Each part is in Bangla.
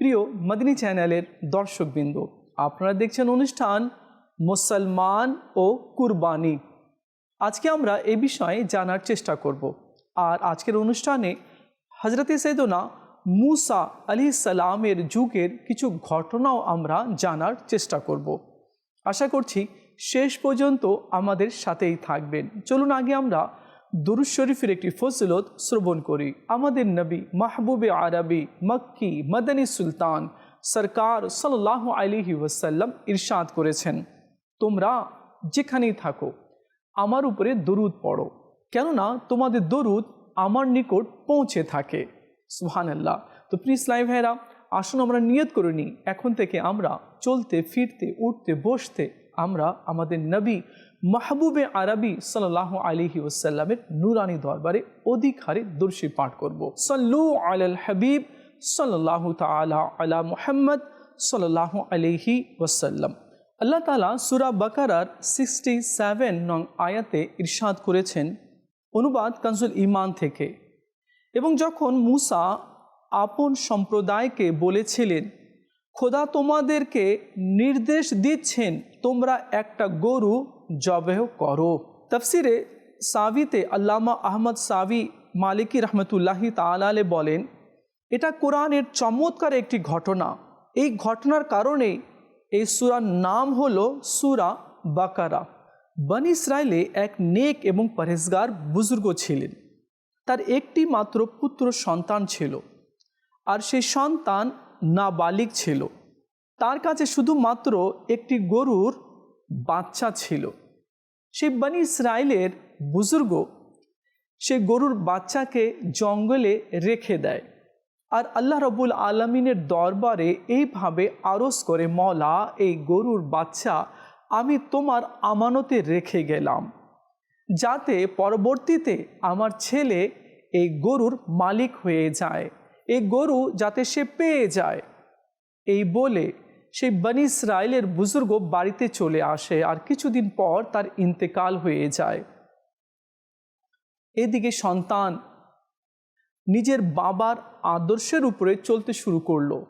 প্রিয় মদিনী চ্যানেলের দর্শকবৃন্দ, আপনারা দেখছেন অনুষ্ঠান মুসলমান ও কুরবানি। আজকে আমরা এ বিষয়ে জানার চেষ্টা করব। আর আজকের অনুষ্ঠানে হজরতে সৈদনা মুসা আলি সালামের যুগের কিছু ঘটনাও আমরা জানার চেষ্টা করব। আশা করছি শেষ পর্যন্ত আমাদের সাথেই থাকবেন। চলুন আগে আমরা দুরুজ শরীফের একটি ফজিলত শ্রবণ করি। আমাদের নবী মাহবুবে আরবি, মক্কি, মদনী সুলতান সরকার সাল্লাহ আলিহি ওয়াসাল্লাম ইরশাদ করেছেন, তোমরা যেখানেই থাকো, আমার উপরে দরুদ পড়ো। কেননা তোমাদের দরুদ আমার নিকট পৌঁছে থাকে। সুহানাল্লাহ তো প্লিজ লাইভ ভাইরা আসুন আমরা নিয়ত করে নিই। এখন থেকে আমরা চলতে, ফিরতে, উঠতে, বসতে আমরা আমাদের নবী মাহবুবে আরবি সাল্লাহ আলিহি ওসাল্লামের নুরানি দরবারে অধিক হারে দর্শী পাঠ করব। সল্লু আল হাবিব সাল্লাহ তালা আলা মুহাম্মদ সাল্লাহ আলিহি ওসাল্লাম আল্লাহ তালা সুরা বাকারার সিক্সটি সেভেন নং আয়াতে ইরশাদ করেছেন, অনুবাদ কানসুল ইমান থেকে। এবং যখন মুসা আপন সম্প্রদায়কে বলেছিলেন, খোদা তোমাদেরকে নির্দেশ দিচ্ছেন, তোমরা একটা গরু জবেহ করো তফসিরে সাবিতে আল্লামা আহমদ সাবি মালিকি রহমতুল্লাহি তালালে বলেন এটা কোরআনের চমৎকার একটি ঘটনা। এই ঘটনার কারণে এই সুরার নাম হলো সুরা বাকারা। বন ইসরায়েলে এক নেক এবং পরেজগার বুজুর্গ ছিলেন। তার একটি মাত্র পুত্র সন্তান ছিল আর সেই সন্তান নাবালিক ছিল। তার কাছে শুধুমাত্র একটি গরুর বাচ্চা ছিল। সেই বানি ইসরায়েলের বুজুর্গ, সে গরুর বাচ্চাকে জঙ্গলে রেখে দেয়। আর আল্লাহ রবুল আলমিনের দরবারে এইভাবে আরস করে মলা এই গরুর বাচ্চা আমি তোমার আমানতে রেখে গেলাম। যাতে পরবর্তীতে আমার ছেলে এই গরুর মালিক হয়ে যায়। এই গরু যাতে সে পেয়ে যায়। এই বলে সেই বনি ইসরায়েলের বুজুর্গ বাড়িতে চলে আসে আর কিছুদিন পর তার ইন্তেকাল হয়ে যায়। এদিকে সন্তান নিজের বাবার আদর্শের উপরে চলতে শুরু করল।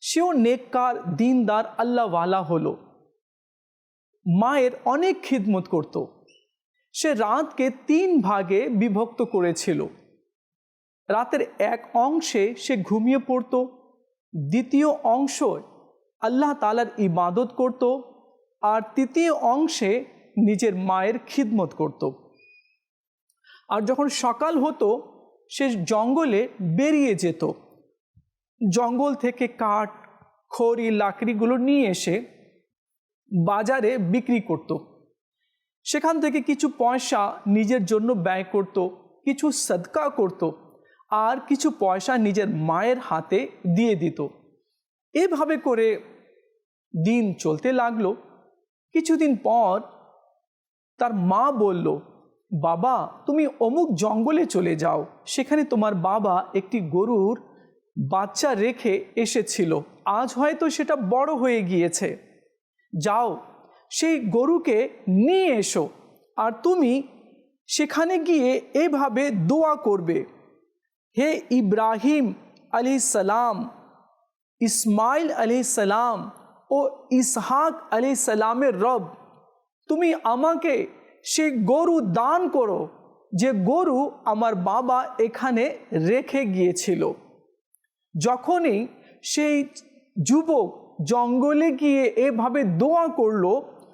সেও নেককার, দিনদার, আল্লাহওয়ালা হলো। মায়ের অনেক খিদমত করত। সে রাতকে তিন ভাগে বিভক্ত করেছিল। রাতের এক অংশে সে ঘুমিয়ে পড়তো, দ্বিতীয় অংশ আল্লাহ তালার ইবাদত করত আর তৃতীয় অংশে নিজের মায়ের খিদমত করত। আর যখন সকাল হতো, সে জঙ্গলে বেরিয়ে যেত। জঙ্গল থেকে কাঠ, খড়ি, লাকড়িগুলো নিয়ে এসে বাজারে বিক্রি করত। সেখান থেকে কিছু পয়সা নিজের জন্য ব্যয় করত, কিছু সদকা করত আর কিছু পয়সা নিজের মায়ের হাতে দিয়ে দিত। এভাবে করে দিন চলতে লাগল। কিছুদিন পর তার মা বলল, বাবা, তুমি অমুক জঙ্গলে চলে যাও। সেখানে তোমার বাবা একটি গরুর বাচ্চা রেখে এসেছিল। আজ হয়তো সেটা বড় হয়ে গিয়েছে। যাও, সেই গরুকে নিয়ে এসো আর তুমি সেখানে গিয়ে এভাবে দোয়া করবে। হে ইব্রাহিম আলি সালাম ইসমাইল আলি সালাম ও ইসহাক আলি সালামের রব, তুমি আমাকে সেই গরু দান করো যে গরু আমার বাবা এখানে রেখে গিয়েছিল। যখনই সেই যুবক জঙ্গলে গিয়ে এভাবে দোয়া করল,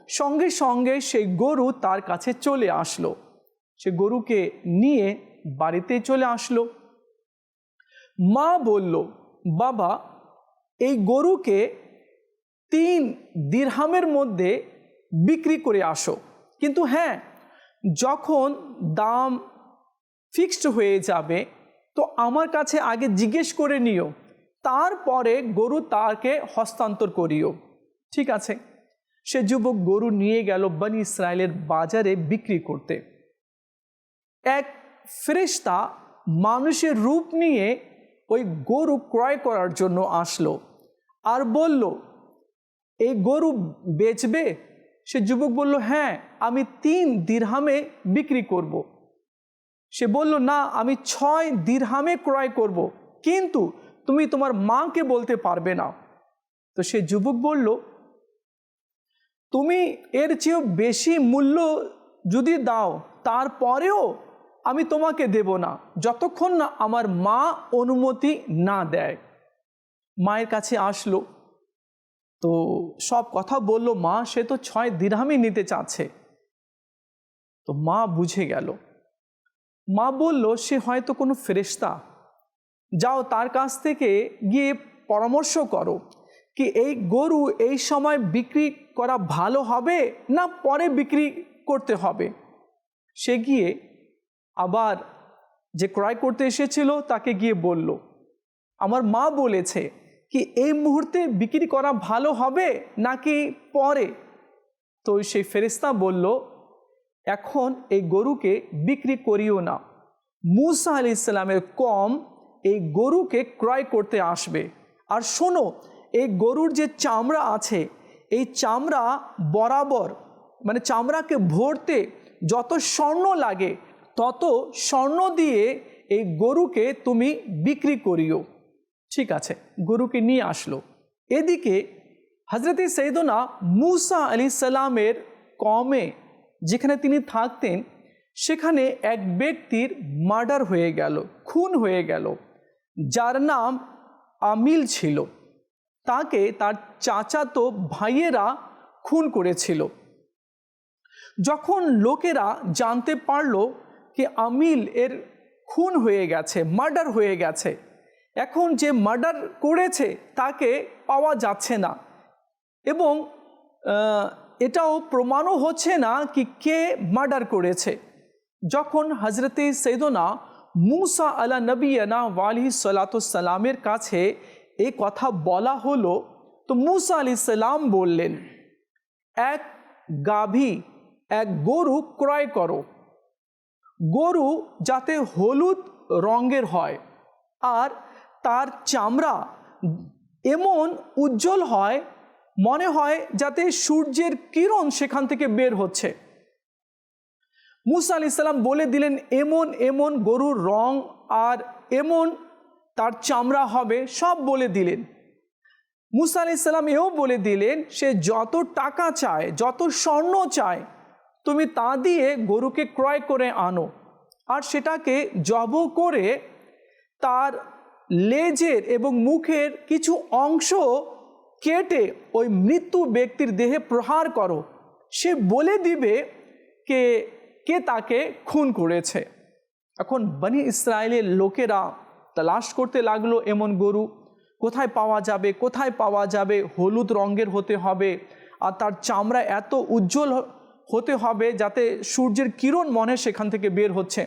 সঙ্গে সঙ্গে সেই গরু তার কাছে চলে আসলো। সে গরুকে নিয়ে বাড়িতে চলে আসলো। মা বলল, বাবা এই গরুকে তিন দিরহামের মধ্যে বিক্রি করে আসো। কিন্তু হ্যাঁ যখন দাম ফিক্সড হয়ে যাবে, তো আমার কাছে আগে জিজ্ঞেস করে নিও, তারপরে গরু তাকে হস্তান্তর করিও। ঠিক আছে? সে যুবক গরু নিয়ে গেল বনি ইসরায়েলের বাজারে বিক্রি করতে। এক ফেরেশতা মানুষের রূপ নিয়ে ওই গরু ক্রয় করার জন্য আসলো। আর বলল, এই গরু বেচবে সে যুবক বলল হ্যাঁ আমি তিন দিরহামে বিক্রি করব। সে বলল, না, আমি ছয় দিরহামে ক্রয় করব। কিন্তু তুমি তোমার মাকে বলতে পারবে না তো সে যুবক বলল, তুমি এর চেয়েও বেশি মূল্য যদি দাও, তারপরেও আমি তোমাকে দেব না, যতক্ষণ না আমার মা অনুমতি না দেয় মায়ের কাছে আসলো। তো সব কথা বলল মা, সে তো ছয় দিরহামই নিতে চাচ্ছে। তো মা বুঝে গেল। মা বলল, সে হয়তো কোনো ফেরেস্তা যাও তার কাছ থেকে গিয়ে পরামর্শ করো কি এই গরু এই সময় বিক্রি করা ভালো হবে না পরে বিক্রি করতে হবে? সে গিয়ে আবার যে ক্রয় করতে এসেছিল তাকে গিয়ে বলল, আমার মা বলেছে কি এই মুহূর্তে বিক্রি করা ভালো হবে নাকি পরে? তো সেই ফেরিস্তা বলল, এখন এই গরুকে বিক্রি করিও না। মুসা আলি ইসলামের কম এই গরুকে ক্রয় করতে আসবে। আর শোনো, এই গরুর যে চামড়া আছে, এই চামড়া বরাবর মানে চামড়াকে ভরতে যত স্বর্ণ লাগে, তত স্বর্ণ দিয়ে এই গরুকে তুমি বিক্রি করিও। ঠিক আছে, গরুকে নিয়ে আসলো। এদিকে হজরত সৈদনা মুসা আলি সালামের কমে যেখানে তিনি থাকতেন, সেখানে এক ব্যক্তির মার্ডার হয়ে গেল, খুন হয়ে গেল, যার নাম আমিল ছিল। তাকে তার চাচাতো ভাইয়েরা খুন করেছিল। যখন লোকেরা জানতে পারল কি আমিল এর খুন হয়ে গেছে, মার্ডার হয়ে গেছে এখন যে মার্ডার করেছে তাকে পাওয়া যাচ্ছে না। এবং এটাও প্রমাণও হচ্ছে না কি কে মার্ডার করেছে। যখন হজরতে সৈদনা মুসা আলা নবীনা ওয়ালি সালাতামের কাছে এই কথা বলা হলো, তো মুসা আলি সাল্লাম বললেন, এক গাভী, এক গরু ক্রয় করো। গরু যাতে হলুদ রঙের হয়, আর তার চামড়া এমন উজ্জ্বল হয়, মনে হয় যাতে সূর্যের কিরণ সেখান থেকে বের হচ্ছে। মুসা আলি সাল্লাম বলে দিলেন, এমন এমন গরুর রং আর এমন তার চামড়া হবে সব বলে দিলেন। মুসা আলি সাল্লাম এও বলে দিলেন, সে যত টাকা চায়, যত স্বর্ণ চায়, তুমি তা দিয়ে গরুকে ক্রয় করে আনো। আর সেটাকে জব করে তার লেজের এবং মুখের কিছু অংশ কেটে ওই মৃত্যু ব্যক্তির দেহে প্রহার করো। সে বলে দিবে কে কে তাকে খুন করেছে। এখন বনি ইসরায়েলের লোকেরা তালাশ করতে লাগল এমন গরু। কোথায় পাওয়া যাবে, কোথায় পাওয়া যাবে? হলুদ রঙের হতে হবে আর তার চামড়া এত উজ্জ্বল হতে হবে যাতে সূর্যের কিরণ মনে সেখান থেকে বের হচ্ছে।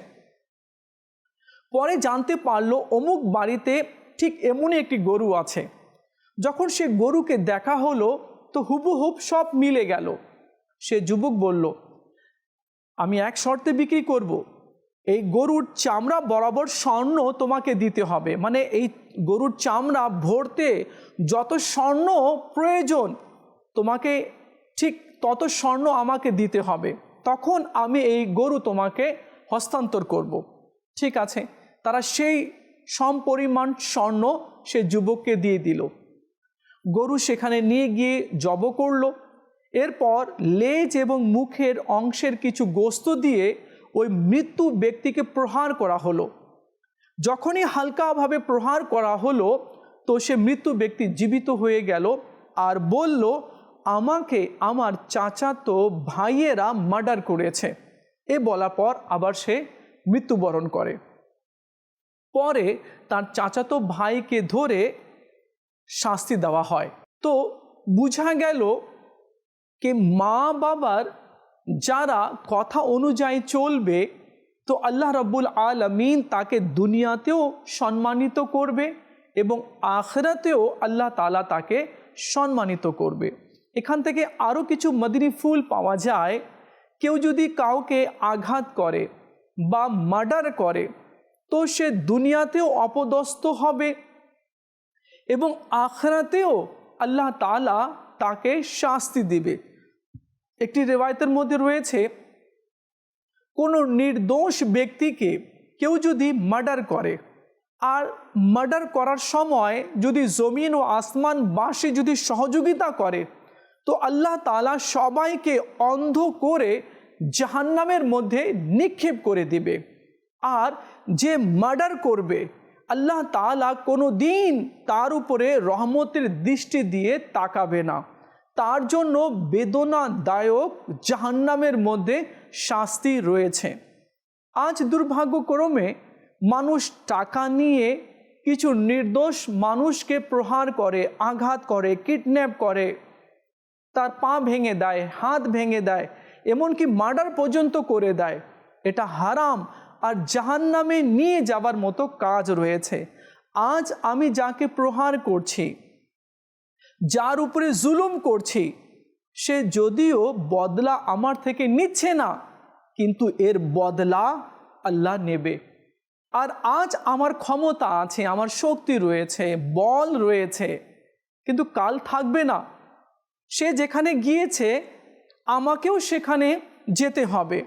পরে জানতে পারল অমুক বাড়িতে ঠিক এমনই একটি গরু আছে। যখন সে গরুকে দেখা হলো, তো হুবহুব সব মিলে গেল। সে যুবক বলল, আমি এক শর্তে বিক্রি করব। এই গরুর চামড়া বরাবর স্বর্ণ তোমাকে দিতে হবে। মানে এই গরুর চামড়া ভরতে যত স্বর্ণ প্রয়োজন, তোমাকে ঠিক তত স্বর্ণ আমাকে দিতে হবে। তখন আমি এই গরু তোমাকে হস্তান্তর করব। ঠিক আছে? তারা সেই সমপরিমাণ স্বর্ণ সে যুবককে দিয়ে দিল। গরু সেখানে নিয়ে গিয়ে জব করল। এরপর লেজ এবং মুখের অংশের কিছু গোস্ত দিয়ে ওই মৃত্যু ব্যক্তিকে প্রহার করা হলো। যখনই হালকাভাবে প্রহার করা হলো, তো সে মৃত্যু ব্যক্তি জীবিত হয়ে গেল আর বলল, আমাকে আমার চাচাতো ভাইয়েরা মার্ডার করেছে। এ বলার পর আবার সে মৃত্যুবরণ করে। পরে তার চাচাতো ভাইকে ধরে শাস্তি দেওয়া হয়। তো বুঝা গেল কে মা বাবার যারা কথা অনুযায়ী চলবে, তো আল্লাহ রব্বুল আলমিন তাকে দুনিয়াতেও সম্মানিত করবে এবং আখরাতেও আল্লাহ তালা তাকে সম্মানিত করবে। এখান থেকে আরও কিছু মদিনী ফুল পাওয়া যায়। কেউ যদি কাউকে আঘাত করে বা মার্ডার করে তো সে দুনিয়াতেও অপদস্থ হবে এবং আখরাতেও আল্লাহ তালা তাকে শাস্তি দিবে। একটি রেওয়ায়তের মধ্যে রয়েছে, কোনো নির্দোষ ব্যক্তিকে কেউ যদি মার্ডার করে আর মার্ডার করার সময় যদি জমিন ও আসমান বাসে যদি সহযোগিতা করে, তো আল্লাহ তালা সবাইকে অন্ধ করে জাহান্নামের মধ্যে নিক্ষেপ করে দিবে। আর যে মার্ডার করবে, আল্লাহ তালা কোনো দিন তার উপরে রহমতের দৃষ্টি দিয়ে তাকাবে না। তার জন্য বেদনাদায়ক জাহান্নামের মধ্যে শাস্তি রয়েছে। আজ দুর্ভাগ্যক্রমে মানুষ টাকা নিয়ে কিছু নির্দোষ মানুষকে প্রহার করে, আঘাত করে, কিডন্যাপ করে, তার পা ভেঙে দেয়, হাত ভেঙে দেয়, এমনকি মার্ডার পর্যন্ত করে দেয়। এটা হারাম। আর জাহান্নামে নিয়ে যাবার মতো কাজ রয়েছে। আজ আমি যাকে প্রহার করছি, যার উপরে জুলুম করছি, সে যদিও বদলা আমার থেকে নিচ্ছে না, কিন্তু এর বদলা আল্লাহ নেবে। আর আজ আমার ক্ষমতা আছে, আমার শক্তি রয়েছে, বল রয়েছে, কিন্তু কাল থাকবে না। সে যেখানে গিয়েছে, আমাকেও সেখানে যেতে হবে।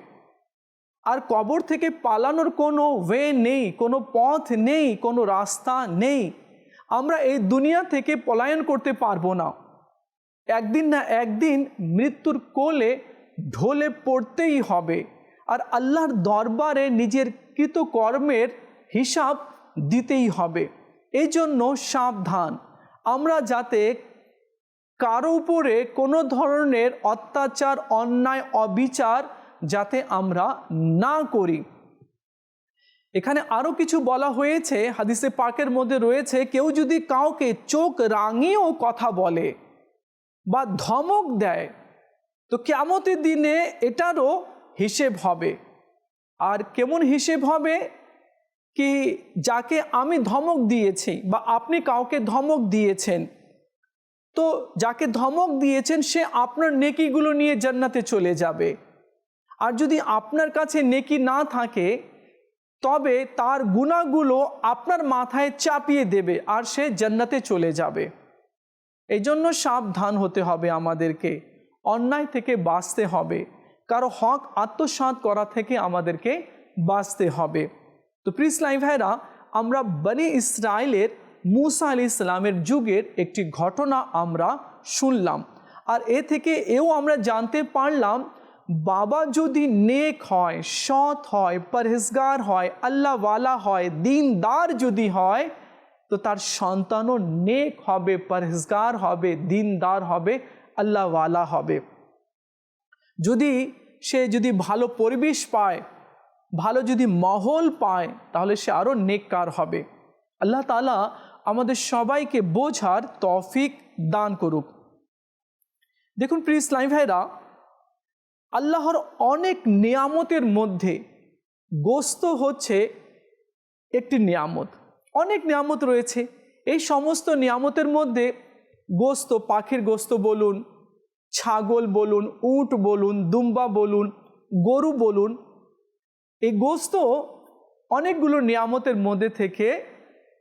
আর কবর থেকে পালানোর কোনো ওয়ে নেই, কোনো পথ নেই, কোনো রাস্তা নেই। আমরা এই দুনিয়া থেকে পলায়ন করতে পারব না। একদিন না একদিন মৃত্যুর কোলে ঢলে পড়তেই হবে আর আল্লাহর দরবারে নিজের কৃতকর্মের হিসাব দিতেই হবে। এই জন্য সাবধান। আমরা যাতে কারও উপরে কোনো ধরনের অত্যাচার, অন্যায়, অবিচার যাতে আমরা না করি। এখানে আরও কিছু বলা হয়েছে, হাদিসে পাকের মধ্যে রয়েছে, কেউ যদি কাউকে চোখ রাঙিয়েও কথা বলে বা ধমক দেয়, তো কেমতের দিনে এটারও হিসেব হবে। আর কেমন হিসেব হবে? কি যাকে আমি ধমক দিয়েছি বা আপনি কাউকে ধমক দিয়েছেন, তো যাকে ধমক দিয়েছেন সে আপনার নেকিগুলো নিয়ে জান্নাতে চলে যাবে। আর যদি আপনার কাছে নেকি না থাকে, তবে তার গুণাগুলো আপনার মাথায় চাপিয়ে দেবে আর সে জান্নাতে চলে যাবে। এই জন্য সাবধান হতে হবে আমাদেরকে, অন্যায় থেকে বাঁচতে হবে। কারও হক আত্মসাত করা থেকে আমাদেরকে বাঁচতে হবে। তো প্রিসলাই ভাইরা আমরা বনি ইসরায়েলের মুসা আলি ইসলামের যুগের একটি ঘটনা আমরা শুনলাম। আর এ থেকে এও আমরা জানতে পারলাম বাবা যদি নেক হয়, সৎ হয়, পরহেজগার হয় আল্লাহওয়ালা হয়, দিনদার যদি হয়, তো তার সন্তানও নেক হবে, পরহেজগার হবে, দিনদার হবে আল্লাহওয়ালা হবে। যদি সে যদি ভালো পরিবেশ পায়, ভালো যদি মহল পায়, তাহলে সে আরও নেককার হবে। আল্লাহ তালা আমাদের সবাইকে বোঝার তফিক দান করুক। দেখুন প্রিয় ইসলাম ভাইরা আল্লাহর অনেক নিয়ামতের মধ্যে গোস্ত হচ্ছে একটি নিয়ামত। অনেক নিয়ামত রয়েছে। এই সমস্ত নিয়ামতের মধ্যে গোস্ত, পাখির গোস্ত বলুন, ছাগল বলুন, উট বলুন, দুম্বা বলুন, গরু বলুন, এই গোস্ত অনেকগুলো নিয়ামতের মধ্যে থেকে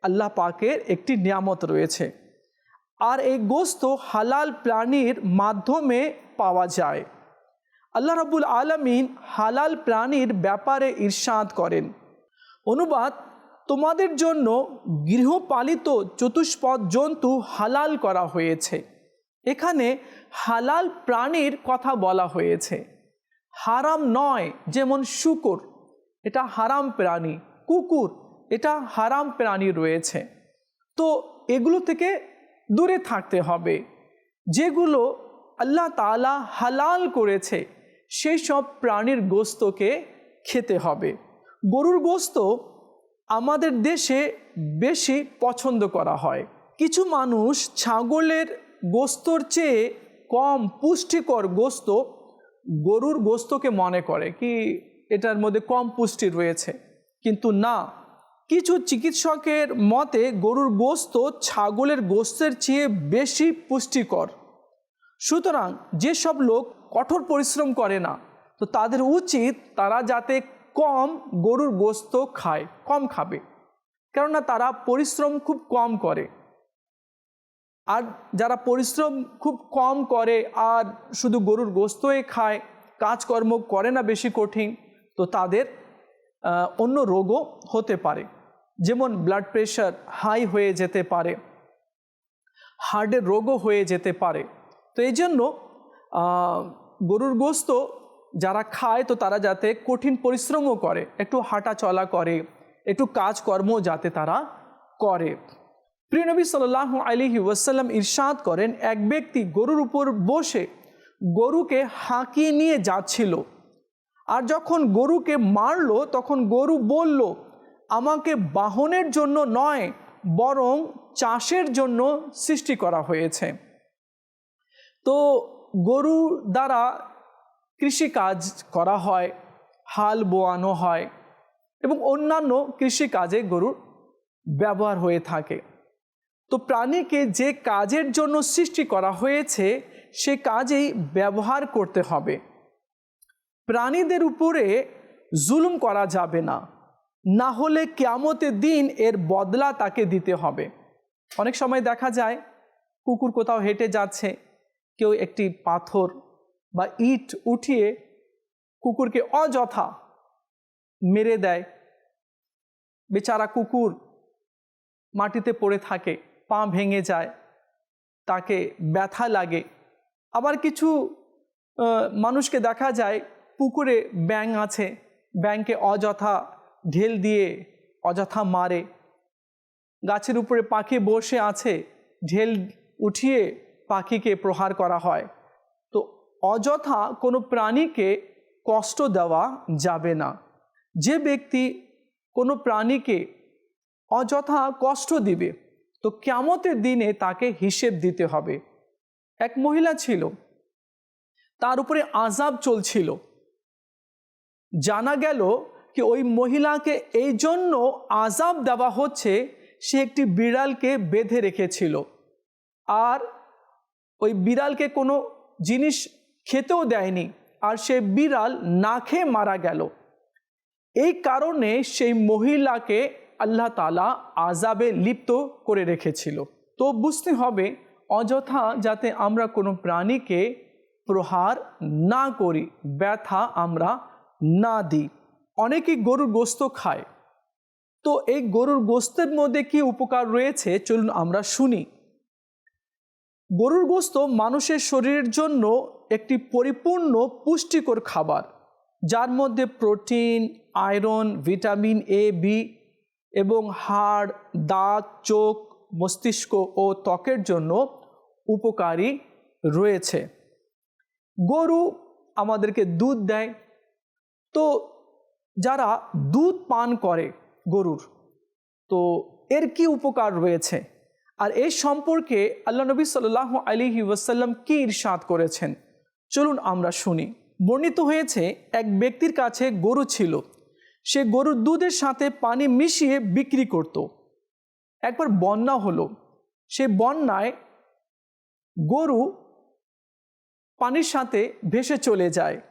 আল্লাহ পাকের একটি নিয়ামত রয়েছে। আর এই গোস্ত হালাল প্রাণীর মাধ্যমে পাওয়া যায়। আল্লাহ রাবুল আলমিন হালাল প্রাণীর ব্যাপারে ঈর্ষাদ করেন। অনুবাদ, তোমাদের জন্য গৃহপালিত চতুষ্পদ জন্তু হালাল করা হয়েছে। এখানে হালাল প্রাণীর কথা বলা হয়েছে। হারাম নয়, যেমন শুকুর, এটা হারাম প্রাণী। কুকুর, এটা হারাম প্রাণী রয়েছে। তো এগুলো থেকে দূরে থাকতে হবে। যেগুলো আল্লাহ তালা হালাল করেছে সেই সব প্রাণীর গোস্তকে খেতে হবে। গরুর গোস্ত আমাদের দেশে বেশি পছন্দ করা হয়। কিছু মানুষ ছাগলের গোস্তর চেয়ে কম পুষ্টিকর গোস্ত গরুর গোস্তকে মনে করে কি এটার মধ্যে কম পুষ্টি রয়েছে। কিন্তু না, কিছু চিকিৎসকের মতে গরুর গোস্ত ছাগলের গোস্তের চেয়ে বেশি পুষ্টিকর। সুতরাং যেসব লোক কঠোর পরিশ্রম করে না। তো তাদের উচিত তারা যাতে কম গরুর গোস্ত খায়, কম খাবে। কেননা তারা পরিশ্রম খুব কম করে। আর যারা পরিশ্রম খুব কম করে আর শুধু গরুর গোস্তই খায়, কাজকর্ম করে না বেশি কঠিন, তো তাদের অন্য রোগও হতে পারে। যেমন ব্লাড প্রেশার হাই হয়ে যেতে পারে হার্টের রোগও হয়ে যেতে পারে। তো এই জন্য গরুর গোস্ত যারা খায় তো তারা যাতে কঠিন পরিশ্রমও করে, একটু হাঁটা চলা করে, একটু কাজকর্ম যাতে তারা করে। প্রিয় নবী সাল্লাহ আলিহি ওয়াসাল্লাম ইরশাদ করেন, এক ব্যক্তি গরুর উপর বসে গরুকে হাঁকিয়ে নিয়ে যাচ্ছিল। আর যখন গরুকে মারলো, তখন গরু বলল, আমাকে বাহনের জন্য নয়, বরং চাষের জন্য সৃষ্টি করা হয়েছে। তো গরু দ্বারা কৃষিকাজ করা হয়, হাল বোয়ানো হয় এবং অন্যান্য কৃষিকাজে গরুর ব্যবহার হয়ে থাকে। তো প্রাণীকে যে কাজের জন্য সৃষ্টি করা হয়েছে, সে কাজেই ব্যবহার করতে হবে। প্রাণীদের উপরে জুলুম করা যাবে না। না হলে কেয়ামতের দিন এর বদলা তাকে দিতে হবে। অনেক সময় দেখা যায়, কুকুর কোথাও হেঁটে যাচ্ছে কেউ একটি পাথর বা ইট উঠিয়ে কুকুরকে অযথা মেরে দেয়। বেচারা কুকুর মাটিতে পড়ে থাকে, পা ভেঙে যায়, তাকে ব্যথা লাগে। আবার কিছু মানুষকে দেখা যায়, পুকুরে ব্যাঙ আছে ব্যাংকে অযথা ঢেল দিয়ে অযথা মারে। গাছের উপরে পাখি বসে আছে, ঢেল উঠিয়ে পাখিকে প্রহার করা হয়। তো অযথা কোনো প্রাণীকে কষ্ট দেওয়া যাবে না। যে ব্যক্তি কোনো প্রাণীকে অযথা কষ্ট দিবে, তো কেমতের দিনে তাকে হিসেব দিতে হবে। এক মহিলা ছিল, তার উপরে আজাব চলছিল। জানা গেল কি ওই মহিলাকে এই জন্য আজাব দেওয়া হচ্ছে, সে একটি বিড়ালকে বেঁধে রেখেছিল। আর ওই বিড়ালকে কোনো জিনিস খেতেও দেয়নি আর সে বিড়াল না খেয়ে মারা গেল। এই কারণে সেই মহিলাকে আল্লাহ তালা আজাবে লিপ্ত করে রেখেছিল। তো বুঝতে হবে, অযথা যাতে আমরা কোনো প্রাণীকে প্রহার না করি, ব্যথা আমরা না দিই। অনেকেই গরুর গোস্ত খায়। তো এই গরুর গোস্তের মধ্যে কি উপকার রয়েছে? চলুন আমরা শুনি। গরুর গোস্ত মানুষের শরীরের জন্য একটি পরিপূর্ণ পুষ্টিকর খাবার, যার মধ্যে protein, iron, vitamin A B এবং হাড়, দাঁত, চোখ, মস্তিষ্ক ও ত্বকের জন্য উপকারী রয়েছে। গরু আমাদেরকে দুধ দেয়। তো যারা দুধ পান করে গরুর, তো এর কি উপকার রয়েছে? আর এই সম্পর্কে আল্লাহ নবী সাল্লাহ আলিহি ওয়াসাল্লাম কি ইরশাদ করেছেন? চলুন আমরা শুনি। বর্ণিত হয়েছে, এক ব্যক্তির কাছে গরু ছিল। সে গরুর দুধের সাথে পানি মিশিয়ে বিক্রি করত। একবার বন্যা হলো। সে বন্যায় গরু পানির সাথে ভেসে চলে যায়।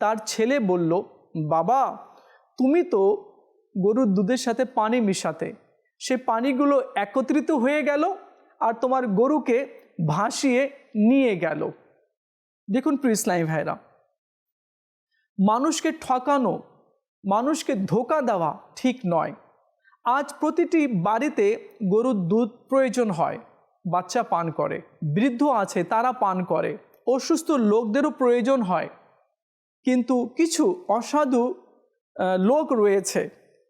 তার ছেলে বলল, বাবা, তুমি তো গরুর দুধের সাথে পানি মিশাতে। সে পানিগুলো একত্রিত হয়ে গেল আর তোমার গরুকে ভাসিয়ে নিয়ে গেল। দেখুন প্রিয় ইসলামী ভাইরা, মানুষকে ঠকানো, মানুষকে ধোকা দেওয়া ঠিক নয়। আজ প্রতিটি বাড়িতে গরুর দুধ প্রয়োজন হয়, বাচ্চা পান করে, বৃদ্ধ আছে তারা পান করে, অসুস্থ লোকদেরও প্রয়োজন হয়। কিন্তু কিছু অসাধু লোক রয়েছে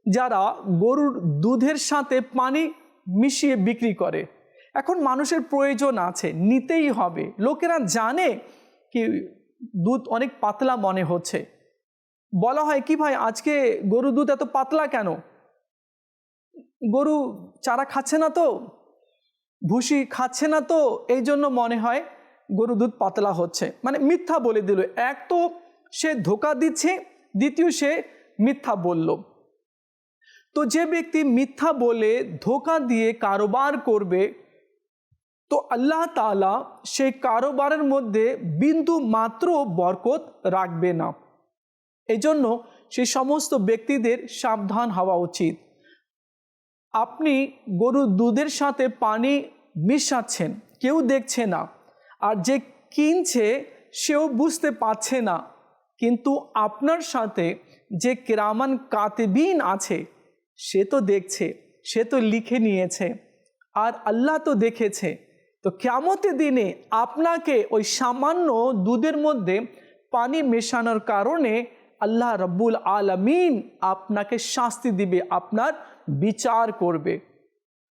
যারা গরুর দুধের সাথে পানি মিশিয়ে বিক্রি করে। এখন মানুষের প্রয়োজন আছে, নিতেই হবে। লোকেরা জানে কি দুধ অনেক পাতলা মনে হচ্ছে। বলা হয়, কি ভাই, আজকে গরু দুধ এত পাতলা কেন? গরু চারা খাচ্ছে না তো? ভুসি খাচ্ছে না তো? এই জন্য মনে হয় গরু দুধ পাতলা হচ্ছে। মানে মিথ্যা বলে দিল। এক তো সে ধোকা দিচ্ছে, দ্বিতীয় সে মিথ্যা বলল। তো যে ব্যক্তি মিথ্যা বলে ধোকা দিয়ে কারোবার করবে, তো আল্লাহ তালা সেই কারোবারের মধ্যে বিন্দু মাত্র বরকত রাখবে না। এজন্য সেই সমস্ত ব্যক্তিদের সাবধান হওয়া উচিত। আপনি গরুর দুধের সাথে পানি মিশাচ্ছেন, কেউ দেখছে না, আর যে কিনছে সেও বুঝতে পারছে না। কিন্তু আপনার সাথে যে কেরামান কাতেবিন আছে সে তো দেখছে, সে তো লিখে নিয়েছে, আর আল্লাহ তো দেখেছে। তো কেমতে দিনে আপনাকে ওই সামান্য দুধের মধ্যে পানি মেশানোর কারণে আল্লাহ রব্বুল আলমিন আপনাকে শাস্তি দিবে, আপনার বিচার করবে।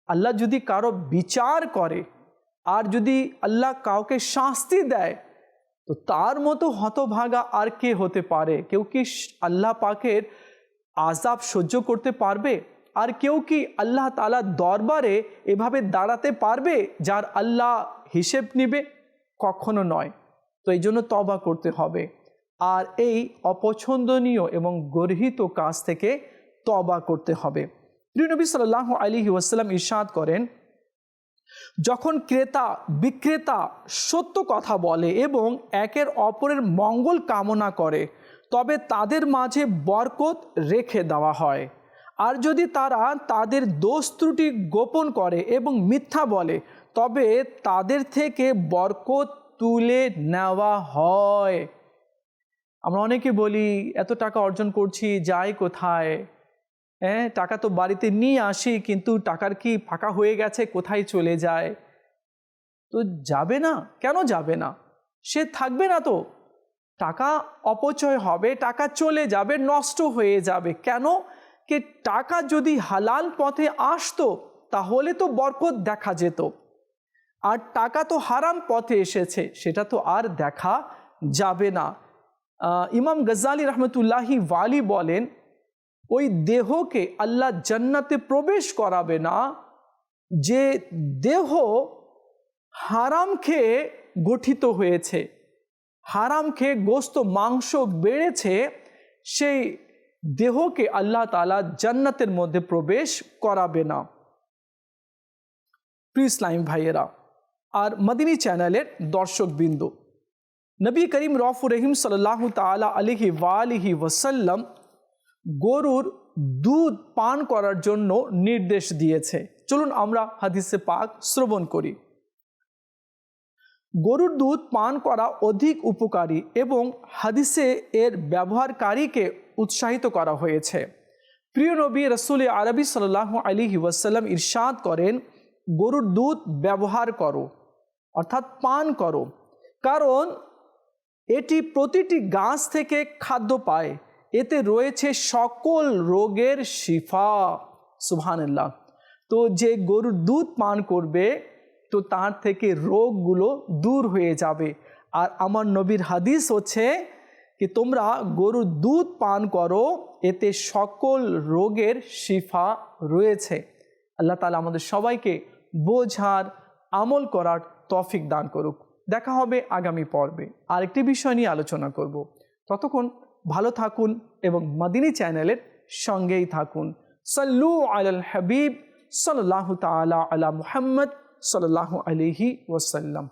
আল্লাহ যদি কারও বিচার করে, আর যদি আল্লাহ কাউকে শাস্তি দেয়, তো তার মতো হতভাগা আর কে হতে পারে? কেউ কি আল্লাহ পাকের আজাব সহ্য করতে পারবে? আর কেউ কি আল্লাহ তালা দরবারে এভাবে দাঁড়াতে পারবে যার আল্লাহ হিসেব নিবে? কখনো নয়। তো এই জন্য তবা করতে হবে। আর এই অপছন্দনীয় এবং গর্হিত কাজ থেকে তবা করতে হবে। প্রিয় নবী সাল্লাহ আলী ওয়াসাল্লাম ইরশাদ করেন, যখন ক্রেতা বিক্রেতা সত্য কথা বলে এবং একের অপরের মঙ্গল কামনা করে তবে তাদের মাঝে বরকত রেখে দেওয়া হয়। আর যদি তারা তাদের দোষ ত্রুটি গোপন করে এবং মিথ্যা বলে, তবে তাদের থেকে বরকত তুলে নেওয়া হয়। আমরা অনেকে বলি, এত টাকা অর্জন করছি, যাই কোথায়? হ্যাঁ টাকা তো বাড়িতে নিয়ে আসি, কিন্তু টাকার কি ফাঁকা হয়ে গেছে, কোথায় চলে যায়? তো যাবে না? কেন যাবে না? সে থাকবে না তো। টাকা অপচয় হবে, টাকা চলে যাবে, নষ্ট হয়ে যাবে। কেন? কে টাকা যদি হালাল পথে আসতো, তাহলে তো বরকত দেখা যেত। আর টাকা তো হারাম পথে এসেছে, সেটা তো আর দেখা যাবে না। ইমাম গজ্জালি রহমতুল্লাহি ওয়ালি বলেন, ওই দেহকে আল্লাহ জান্নাতে প্রবেশ করাবে না, যে দেহ হারাম খেয়ে গঠিত হয়েছে। হারাম খেয়ে গোস্ত, মাংস বেড়েছে, সেই দেহকে আল্লাহ তালা জান্নাতের মধ্যে প্রবেশ করাবে না। ইসলাম ভাইয়েরা, আর মদিনী চ্যানেলের দর্শকবৃন্দ, নবী করিম রফুর রহিম সাল্লাহ তালা আলিহি ওয়ালিহি ওসাল্লাম গরুর দুধ পান করার জন্য নির্দেশ দিয়েছে। চলুন আমরা হাদিসে পাক শ্রবণ করি। গরুর দুধ পান করা অধিক উপকারী এবং হাদিসে এর ব্যবহারকারীকে উৎসাহিত করা হয়েছে। প্রিয় নবী রসুল আরবি সাল্লাহ আলী ওয়াসাল্লাম ইরশাদ করেন, গরুর দুধ ব্যবহার করো, অর্থাৎ পান করো, কারণ এটি প্রতিটি গাছ থেকে খাদ্য পায়, এতে রয়েছে সকল রোগের শিফা। সুবহানাল্লাহ। তো যে গরুর দুধ পান করবে তো তার থেকে রোগগুলো দূর হয়ে যাবে। আর আমার নবীর হাদিস হচ্ছে কি, তোমরা গরুর দুধ পান করো, এতে সকল রোগের শিফা রয়েছে। আল্লাহ তালা আমাদের সবাইকে বোঝার, আমল করার তফিক দান করুক। দেখা হবে আগামী পর্বে। আরেকটি বিষয় নিয়ে আলোচনা করব। ততক্ষণ ভালো থাকুন এবং মাদিনী চ্যানেলের সঙ্গেই থাকুন। সাল্লু আল হাবিব সাল্লাহ তালা আলা মুহাম্মদ। সাল্লাহ আলিহি ওসাল্লাম